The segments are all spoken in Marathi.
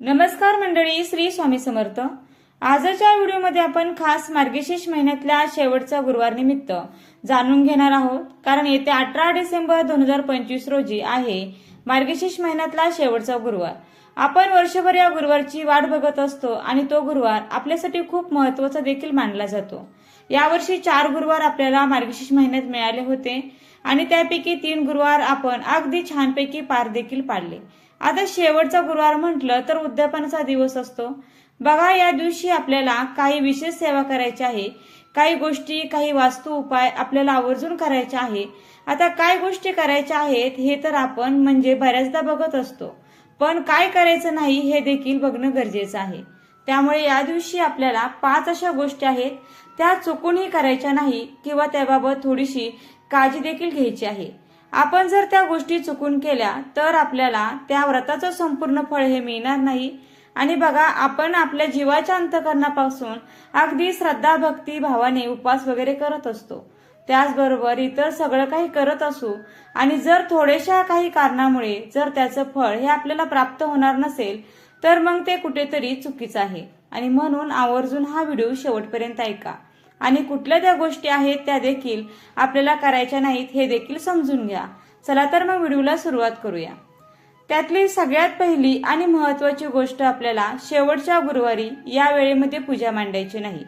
नमस्कार मंडळी श्री स्वामी समर्थ. आजच्या व्हिडिओमध्ये आपण खास मार्गशीर्ष महिन्यातल्या शेवटचा गुरुवार निमित्त जाणून घेणार आहोत. कारण येत्या अठरा डिसेंबर दोन हजार पंचवीस रोजी आहे मार्गशीर्ष महिन्यातला शेवटचा गुरुवार. आपण वर्षभर या गुरुवारची वाट बघत असतो आणि तो गुरुवार आपल्यासाठी खूप महत्त्वाचा देखील मानला जातो. यावर्षी चार गुरुवार आपल्याला मार्गशीर्ष महिन्यात मिळाले होते आणि त्यापैकी तीन गुरुवार आपण अगदी छानपैकी पार देखील पाडले. आता शेवटचा गुरुवार म्हटलं तर उद्यापनाचा दिवस असतो. बघा या दिवशी आपल्याला काही विशेष सेवा करायची आहे. काही गोष्टी काही वास्तू उपाय आपल्याला आवर्जून करायचे आहे. आता काय गोष्टी करायच्या आहेत हे तर आपण म्हणजे बऱ्याचदा बघत असतो. पण काय करायचं नाही हे देखील बघणं गरजेचं आहे. त्यामुळे या दिवशी आपल्याला पाच अशा गोष्टी आहेत. त्या चुकूनही करायच्या नाही किंवा त्याबाबत थोडीशी काळजी देखील घ्यायची आहे. आपण जर त्या गोष्टी चुकून केल्या तर आपल्याला त्या व्रताचं संपूर्ण फळ हे मिळणार नाही. आणि बघा आपण आपल्या जीवाच्या अंतकरणापासून अगदी श्रद्धा भक्ती भावाने उपवास वगैरे करत असतो. त्याचबरोबर इतर सगळं काही करत असू आणि जर थोड्याशा काही कारणामुळे जर त्याचं फळ हे आपल्याला प्राप्त होणार नसेल तर मग ते कुठेतरी चुकीचं आहे. आणि म्हणून आवर्जून हा व्हिडिओ शेवटपर्यंत ऐका. आणि कुठल्या त्या गोष्टी आहेत त्या देखील आपल्याला करायच्या नाहीत हे देखील समजून घ्या. चला तर मग व्हिडिओला सुरुवात करूया. त्यातली सगळ्यात पहिली आणि महत्वाची गोष्ट आपल्याला शेवटच्या गुरुवारी या वेळेमध्ये पूजा मांडायची नाही.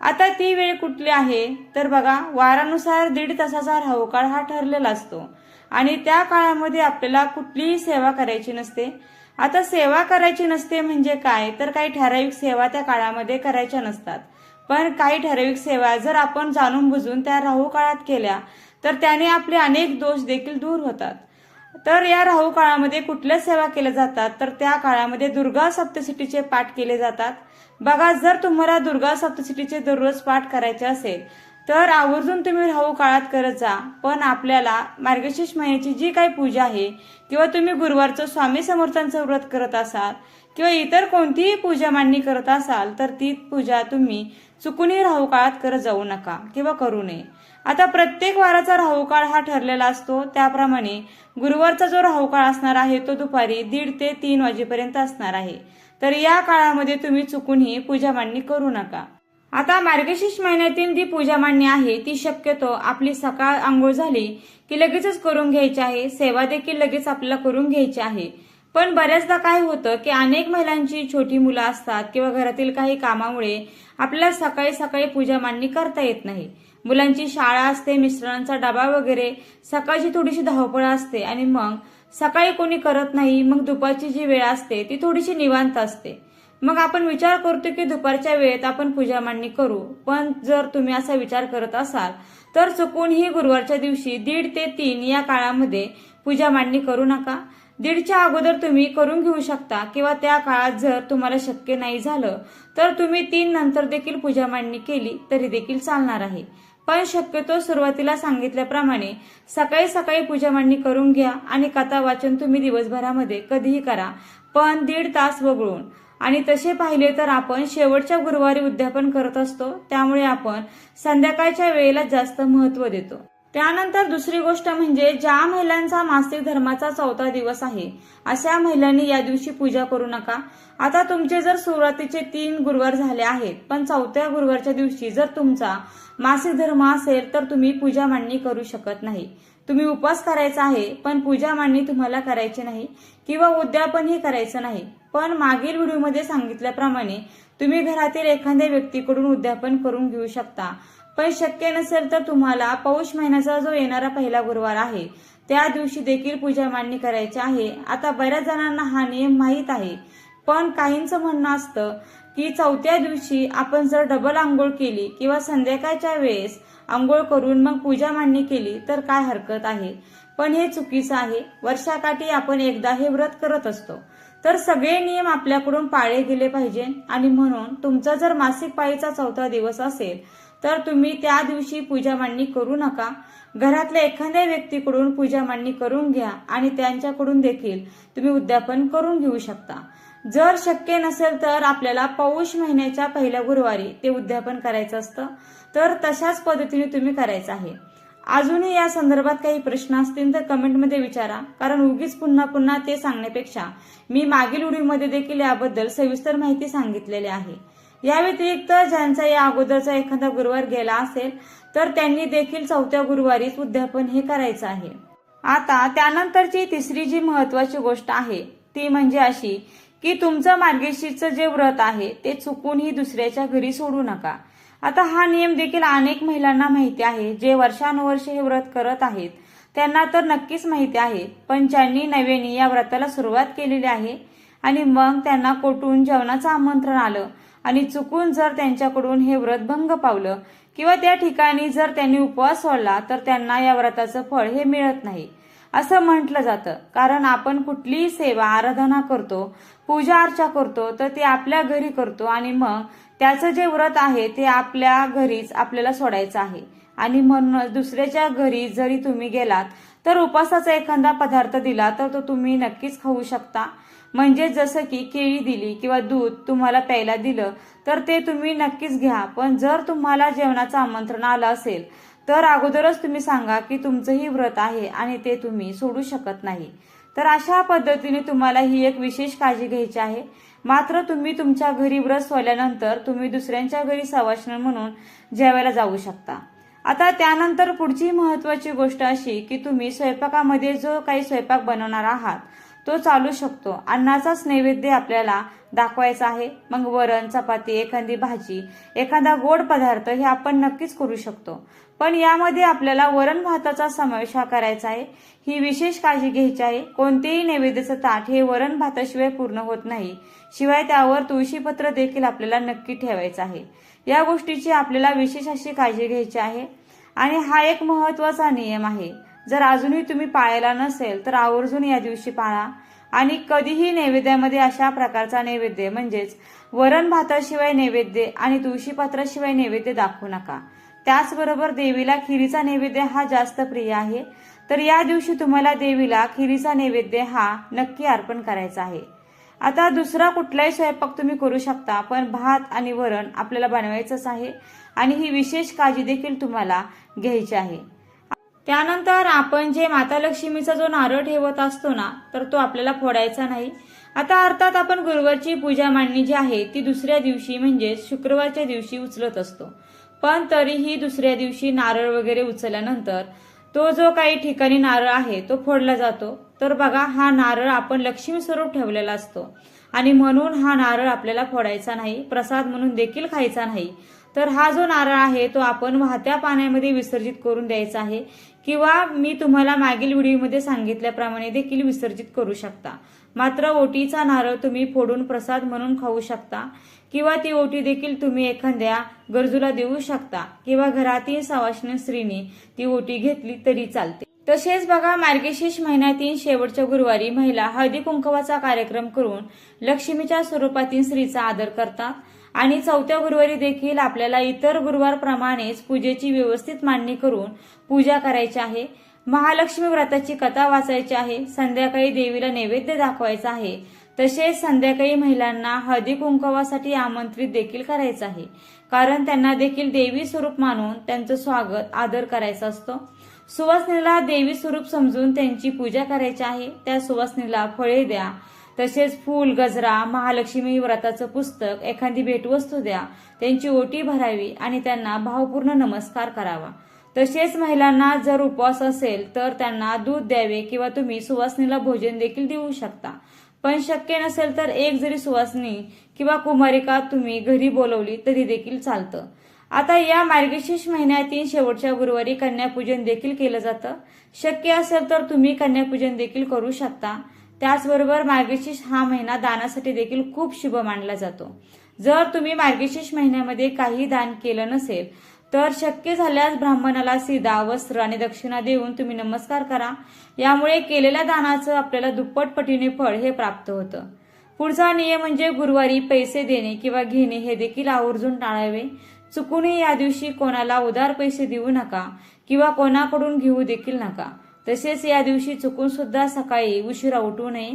आता ती वेळ कुठली आहे? तर बघा वारानुसार दीड तासाचा राहुकाळ हा ठरलेला असतो. आणि त्या काळामध्ये आपल्याला कुठलीही सेवा करायची नसते. आता सेवा करायची नसते म्हणजे काय? तर काही ठराविक सेवा त्या काळामध्ये करायच्या नसतात. पण काही ठराविक सेवा जर आपण जाणून बुजून त्या राहू काळात केल्या तर त्याने आपले अनेक दोष देखील दूर होतात. तर या राहू काळामध्ये कुठल्या सेवा केल्या जातात? तर त्या काळामध्ये दुर्गा सप्तशतीचे पाठ केले जातात. बघा जर तुम्हाला दुर्गा सप्तशतीचे दररोज पाठ करायचे असेल तर आवर्जून तुम्ही राहू काळात करत जा. पण आपल्याला मार्गशीर्ष महिन्याची जी काही पूजा आहे किंवा तुम्ही गुरुवारचं स्वामी समर्थांचं व्रत करत असाल किंवा इतर कोणतीही पूजा मांडणी करत असाल तर ती पूजा तुम्ही चुकूनही राहू काळात करत जाऊ नका किंवा करू नये. आता प्रत्येक वाराचा राहू काळ हा ठरलेला असतो. त्याप्रमाणे गुरुवारचा जो राहू काळ असणार आहे तो दुपारी दीड ते तीन वाजेपर्यंत असणार आहे. तर या काळामध्ये तुम्ही चुकूनही पूजा मांडणी करू नका. आता मार्गशीर्ष महिन्यातील जी पूजा मांडणी आहे ती शक्यतो आपली सकाळ आंघोळ झाली की लगेचच करून घ्यायची आहे. सेवा देखील लगेच आपल्याला करून घ्यायची आहे. पण बऱ्याचदा काय होतं की अनेक महिलांची छोटी मुलं असतात किंवा घरातील काही कामामुळे आपल्याला सकाळी सकाळी पूजा मांडणी करता येत नाही. मुलांची शाळा असते मिस्टरांचा डबा वगैरे सकाळची थोडीशी धावपळ असते आणि मग सकाळी कोणी करत नाही मग दुपारची जी वेळ असते ती थोडीशी निवांत असते. मग आपण विचार करतो की दुपारच्या वेळेत आपण पूजा मांडणी करू. पण जर तुम्ही असा विचार करत असाल तर चुकूनही गुरुवारच्या दिवशी दीड ते तीन या काळामध्ये पूजा मांडणी करू नका. दीडच्या अगोदर तुम्ही करून घेऊ शकता किंवा त्या काळात जर तुम्हाला शक्य नाही झालं तर तुम्ही तीन नंतर देखील पूजा मांडणी केली तरी देखील चालणार आहे. पण शक्यतो सुरुवातीला सांगितल्याप्रमाणे सकाळी सकाळी पूजा मांडणी करून घ्या आणि कथा वाचन तुम्ही दिवसभरामध्ये कधीही करा पण दीड तास वगळून. आणि तसे पाहिले तर आपण शेवटच्या गुरुवारी उद्यापन करत असतो त्यामुळे आपण संध्याकाळच्या वेळेला जास्त महत्त्व देतो. त्यानंतर दुसरी गोष्ट म्हणजे ज्या महिलांचा मासिक धर्माचा चौथा दिवस आहे अशा महिलांनी या दिवशी पूजा करू नका. आता तुमचे जर सुरुवातीचे तीन गुरुवार झाले आहेत पण चौथ्या गुरुवारच्या दिवशी जर तुमचा मासिक धर्म असेल तर तुम्ही पूजा मांडणी करू शकत नाही. तुम्ही उपवास करायचा आहे पण पूजा मांडणी तुम्हाला करायची नाही किंवा उद्यापनही करायचं नाही. पण मागील व्हिडिओमध्ये सांगितल्याप्रमाणे तुम्ही घरातील एखाद्या व्यक्तीकडून उद्यापन करून घेऊ शकता. पण शक्य नसेल तर तुम्हाला पौष महिन्याचा जो येणारा पहिला गुरुवार आहे त्या दिवशी देखील पूजा मांडणी करायची आहे. आता बऱ्याच जणांना हा नियम माहीत आहे. पण काहींचं म्हणणं असतं की चौथ्या दिवशी आपण जर डबल आंघोळ केली किंवा संध्याकाळच्या वेळेस आंघोळ करून मग पूजा मांडणी केली तर काय हरकत आहे? पण हे चुकीचं आहे. वर्षाकाठी आपण एकदा हे व्रत करत असतो. तर सगळे नियम आपल्याकडून पाळले गेले पाहिजे आणि म्हणून तुमचा जर मासिक पाळीचा चौथा दिवस असेल तर तुम्ही त्या दिवशी पूजा मांडणी करू नका. घरातल्या एखाद्या व्यक्तीकडून पूजा मांडणी करून घ्या आणि त्यांच्याकडून देखील तुम्ही उद्यापन करून घेऊ शकता. जर शक्य नसेल तर आपल्याला पौष महिन्याच्या पहिल्या गुरुवारी ते उद्यापन करायचं असतं. तर तशाच पद्धतीने तुम्ही करायचं आहे. अजूनही या संदर्भात काही प्रश्न असतील तर कमेंटमध्ये विचारा. कारण उगीच पुन्हा पुन्हा ते सांगण्यापेक्षा मी मागील व्हिडिओमध्ये देखील याबद्दल सविस्तर माहिती सांगितलेली आहे. या व्यतिरिक्त ज्यांचा या अगोदरचा एखादा गुरुवार गेला असेल तर त्यांनी देखील चौथ्या गुरुवारीच उद्यापन हे करायचं आहे. आता त्यानंतरची तिसरी जी महत्वाची गोष्ट आहे ती म्हणजे अशी की तुमचं मार्गशीरचं जे व्रत आहे ते चुकूनही दुसऱ्याच्या घरी सोडू नका. आता हा नियम देखील अनेक महिलांना माहिती आहे जे वर्षानुवर्ष हे व्रत करत आहेत. त्यांना तर नक्कीच माहिती आहे पण ज्यांनी नव्याने या व्रताला सुरुवात केलेली आहे आणि मग त्यांना कोटून जेवणाचं आमंत्रण आलं आणि चुकून जर त्यांच्याकडून हे व्रत भंग पावलं किंवा त्या ठिकाणी जर त्यांनी उपवास सोडला तर त्यांना या व्रताचं फळ हे मिळत नाही. असं म्हटलं जातं. कारण आपण कुठलीही सेवा आराधना करतो पूजा अर्चा करतो तर ते आपल्या घरी करतो आणि मग त्याचं जे व्रत आहे ते आपल्या घरीच आपल्याला सोडायचं आहे. आणि म्हणून दुसऱ्याच्या घरी जरी तुम्ही गेलात तर उपासाचा एखादा पदार्थ दिला तर तो तुम्ही नक्कीच खाऊ शकता. म्हणजे जसं की केळी दिली किंवा दूध तुम्हाला प्यायला दिलं तर ते तुम्ही नक्कीच घ्या. पण जर तुम्हाला जेवणाचं आमंत्रण आलं असेल तर अगोदरच तुम्ही सांगा की तुमचंही व्रत आहे आणि ते तुम्ही सोडू शकत नाही. तर अशा पद्धतीने तुम्हाला ही एक विशेष काळजी घ्यायची आहे. मात्र तुम्ही तुमच्या घरी व्रत सोडल्यानंतर तुम्ही दुसऱ्यांच्या घरी सवासण म्हणून जेवायला जाऊ शकता. आता त्यानंतर पुढची महत्वाची गोष्ट अशी की तुम्ही स्वयंपाकामध्ये जो काही स्वयंपाक बनवणार आहात तो चालू शकतो. अन्नाचाच नैवेद्य आपल्याला दाखवायचा आहे. मग वरण चपाती एखादी भाजी एखादा गोड पदार्थ हे आपण नक्कीच करू शकतो. पण यामध्ये आपल्याला वरण भाताचा समावेश हा करायचा आहे. ही विशेष काळजी घ्यायची आहे. कोणतेही नैवेद्याचं ताट हे वरण भाताशिवाय पूर्ण होत नाही. शिवाय त्यावर तुळशीपत्र देखील आपल्याला नक्की ठेवायचं आहे. या गोष्टीची आपल्याला विशेष अशी काळजी घ्यायची आहे. आणि हा एक महत्त्वाचा नियम आहे. जर अजूनही तुम्ही पाळायला नसेल तर आवर्जून या दिवशी पाळा. आणि कधीही नैवेद्यामध्ये अशा प्रकारचा नैवेद्य म्हणजेच वरण भाताशिवाय नैवेद्य आणि तुळशीपत्राशिवाय नैवेद्य दाखवू नका. त्याचबरोबर देवीला खिरीचा नैवेद्य हा जास्त प्रिय आहे. तर या दिवशी तुम्हाला देवीला खिरीचा नैवेद्य हा नक्की अर्पण करायचा आहे. आता दुसरा कुठलाही स्वयंपाक तुम्ही करू शकता पण भात आणि वरण आपल्याला बनवायचंच आहे आणि ही विशेष काळजी देखील तुम्हाला घ्यायची आहे. त्यानंतर आपण जे माता लक्ष्मीचा जो नारळ ठेवत असतो ना तर तो आपल्याला फोडायचा नाही. आता अर्थात आपण गुरुवारची पूजा मांडणी जी आहे ती दुसऱ्या दिवशी म्हणजे शुक्रवारच्या दिवशी उचलत असतो. पण तरीही दुसऱ्या दिवशी नारळ वगैरे उचलल्यानंतर तो जो काही ठिकाणी नारळ आहे तो फोडला जातो. तर बघा हा नारळ आपण लक्ष्मी स्वरूप ठेवलेला असतो. आणि म्हणून हा नारळ आपल्याला फोडायचा नाही प्रसाद म्हणून देखील खायचा नाही. तर हा जो नारळ आहे तो आपण वाहत्या पाण्यामध्ये विसर्जित करून द्यायचा आहे. किंवा मी तुम्हाला मागील व्हिडिओमध्ये सांगितल्याप्रमाणे देखील विसर्जित करू शकता. मात्र ओटीचा नारळ तुम्ही फोडून प्रसाद म्हणून खाऊ शकता. किंवा ती ओटी देखील तुम्ही एखाद्या गरजूला देऊ शकता. किंवा घरातील सवाष्ण स्त्रीने ती ओटी घेतली तरी चालते. तसेच बघा मार्गशीर्ष महिन्यातील शेवटच्या गुरुवारी महिला हळदी कुंकवाचा कार्यक्रम करून लक्ष्मीच्या स्वरूपातील स्त्रीचा आदर करतात. आणि चौथ्या गुरुवारी देखील आपल्याला इतर गुरुवारप्रमाणेच पूजेची व्यवस्थित मांडणी करून पूजा करायची आहे. महालक्ष्मी व्रताची कथा वाचायची आहे. संध्याकाळी देवीला नैवेद्य दाखवायचा आहे. तसेच संध्याकाळी महिलांना हळदी कुंकवासाठी आमंत्रित देखील करायचं आहे. कारण त्यांना देखील देवी स्वरूप मानून त्यांचं स्वागत आदर करायचा असतो. सुवासनेला देवी स्वरूप समजून त्यांची पूजा करायची आहे. त्या सुवासनेला फळे द्या. तसेच फूल गजरा महालक्ष्मी व्रताचं पुस्तक एखादी भेटवस्तू द्या. त्यांची ओटी भरावी आणि त्यांना भावपूर्ण नमस्कार करावा. तसेच महिलांना जर उपवास असेल तर त्यांना दूध द्यावे किंवा तुम्ही सुवासनीला भोजन देखील देऊ शकता. पण शक्य नसेल तर एक जरी सुवासनी किंवा कुमारिका तुम्ही घरी बोलवली तरी देखील चालतं. आता या मार्गशीर्ष महिन्यातील शेवटच्या गुरुवारी कन्यापूजन देखील केलं जातं. शक्य असेल तर तुम्ही कन्यापूजन देखील करू शकता. त्याचबरोबर मार्गशीर्ष हा महिना दानासाठी देखील खूप शुभ मानला जातो. जर तुम्ही मार्गशीर्ष महिन्यामध्ये काही दान केलं नसेल तर शक्य झाल्यास ब्राह्मणाला सीधा वस्त्र आणि दक्षिणा देऊन तुम्ही नमस्कार करा. यामुळे केलेल्या दानाचं आपल्याला दुप्पट पटीने फळ हे प्राप्त होतं. पुढचा नियम म्हणजे गुरुवारी पैसे देणे किंवा घेणे हे देखील आवर्जून टाळावे. चुकूनही या दिवशी कोणाला उदार पैसे देऊ नका किंवा कोणाकडून घेऊ देखील नका. तसेच या दिवशी चुकून सुद्धा सकाळी उशिरा उठू नये.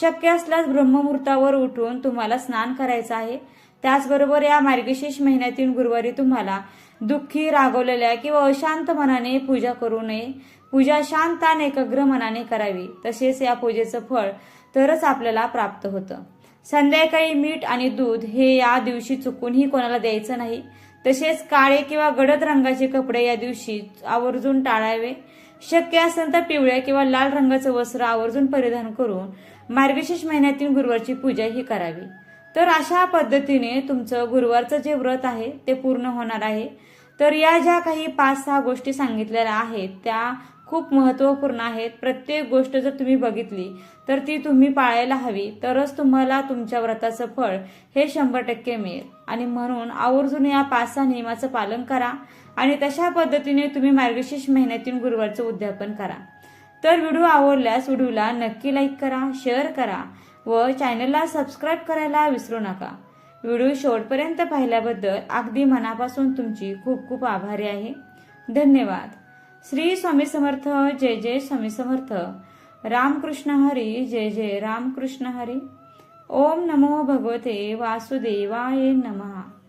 शक्य असल्यास ब्रह्ममुहूर्तावर उठून तुम्हाला स्नान करायचं आहे. त्याचबरोबर या मार्गशीर्ष महिन्यातील गुरुवारी तुम्हाला दुःखी रागवलेल्या किंवा अशांत मनाने पूजा करू नये. पूजा शांत आणि एकाग्र मनाने करावी. तसेच या पूजेचं फळ तरच आपल्याला प्राप्त होतं. संध्याकाळी मीठ आणि दूध हे या दिवशी चुकूनही कोणाला द्यायचं नाही. तसेच काळे किंवा गडद रंगाचे कपडे या दिवशी आवर्जून टाळावे. शक्य असेल तर पिवळ्या किंवा लाल रंगाचं वस्त्र आवर्जून परिधान करून मार्गशीर्ष महिन्यातील गुरुवारची पूजा ही करावी. तर अशा पद्धतीने तुमचं गुरुवारचं जे व्रत आहे ते पूर्ण होणार आहे. तर या ज्या काही पाच सहा गोष्टी सांगितलेल्या आहेत त्या खूप महत्त्वपूर्ण आहेत. प्रत्येक गोष्ट जर तुम्ही बघितली तर ती तुम्ही पाळायला हवी. तरच तुम्हाला तुमच्या व्रताचं फळ हे शंभर टक्के मिळेल. आणि म्हणून आवर्जून या पाच सहा नियमाचं पालन करा आणि तशा पद्धतीने तुम्ही मार्गशीर्ष महिन्यातून गुरुवारचं उद्यापन करा. तर व्हिडिओ आवडल्यास व्हिडिओला नक्की लाईक करा शेअर करा व चॅनलला सबस्क्राईब करायला विसरू नका. व्हिडिओ शेवटपर्यंत पाहिल्याबद्दल अगदी मनापासून तुमची खूप खूप आभारी आहे. धन्यवाद. श्री स्वामी समर्थ जय जय स्वामी समर्थ. रामकृष्ण हरी जय जय रामकृष्ण हरी. ओम नमो भगवते वासुदेवाय नमः.